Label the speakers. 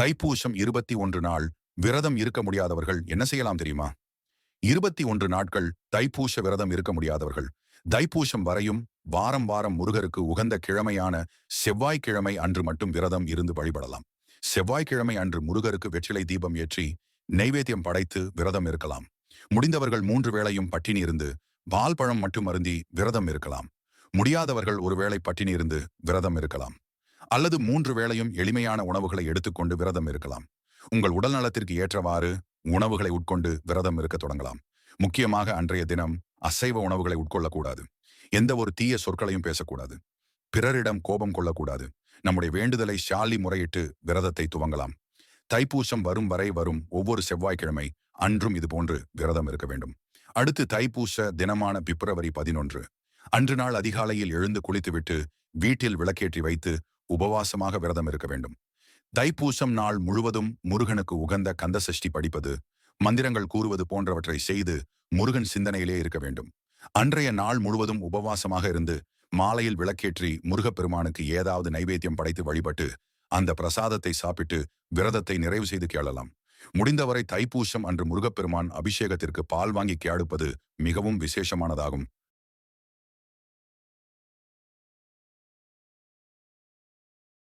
Speaker 1: தைப்பூசம் இருபத்தி ஒன்று நாள் விரதம் இருக்க முடியாதவர்கள் என்ன செய்யலாம் தெரியுமா? இருபத்தி ஒன்று நாட்கள் தைப்பூச விரதம் இருக்க முடியாதவர்கள். தைப்பூசம் வரையும் வாரம் வாரம் முருகருக்கு உகந்த கிழமையான செவ்வாய்க்கிழமை அன்று மட்டும் விரதம் இருந்து வழிபடலாம். செவ்வாய்க்கிழமை அன்று முருகருக்கு வெற்றிலை தீபம் ஏற்றி நைவேத்தியம் படைத்து விரதம் இருக்கலாம். முடிந்தவர்கள் மூன்று வேளையும் பட்டினி இருந்து பால் பழம் மட்டும் அருந்தி விரதம் இருக்கலாம். முடியாதவர்கள் ஒருவேளை பட்டினி இருந்து விரதம் இருக்கலாம். அல்லது மூன்று வேளையும் எளிமையான உணவுகளை எடுத்துக்கொண்டு விரதம் இருக்கலாம். உங்கள் உடல் நலத்திற்கு ஏற்றவாறு உணவுகளை உட்கொண்டு விரதம் இருக்க தொடங்கலாம். முக்கியமாக அன்றைய தினம் அசைவ உணவுகளை உட்கொள்ளக்கூடாது. எந்த ஒரு தீய சொற்களையும் பேசக்கூடாது. பிறரிடம் கோபம் கொள்ளக்கூடாது. நம்முடைய வேண்டுதலை ஷாலி முறையிட்டு விரதத்தை துவங்கலாம். தைப்பூசம் வரும் வரை வரும் ஒவ்வொரு செவ்வாய்க்கிழமை அன்றும் இதுபோன்று விரதம் இருக்க வேண்டும். அடுத்து தைப்பூச தினமான பிப்ரவரி பதினொன்று. அன்று நாள் அதிகாலையில் எழுந்து குளித்துவிட்டு வீட்டில் விளக்கேற்றி வைத்து உபவாசமாக விரதம் இருக்க வேண்டும். தைப்பூசம் நாள் முழுவதும் முருகனுக்கு உகந்த கந்த சஷ்டி படிப்பது மந்திரங்கள் கூறுவது போன்றவற்றை செய்து முருகன் சிந்தனையிலே இருக்க வேண்டும். அன்றைய நாள் முழுவதும் உபவாசமாக இருந்து மாலையில் விளக்கேற்றி முருகப்பெருமானுக்கு ஏதாவது நைவேத்தியம் படைத்து வழிபட்டு அந்த பிரசாதத்தை சாப்பிட்டு விரதத்தை நிறைவு செய்து கேளலாம். முடிந்தவரை தைப்பூசம் அன்று முருகப்பெருமான் அபிஷேகத்திற்கு பால் வாங்கி கேடுப்பது மிகவும் விசேஷமானதாகும்.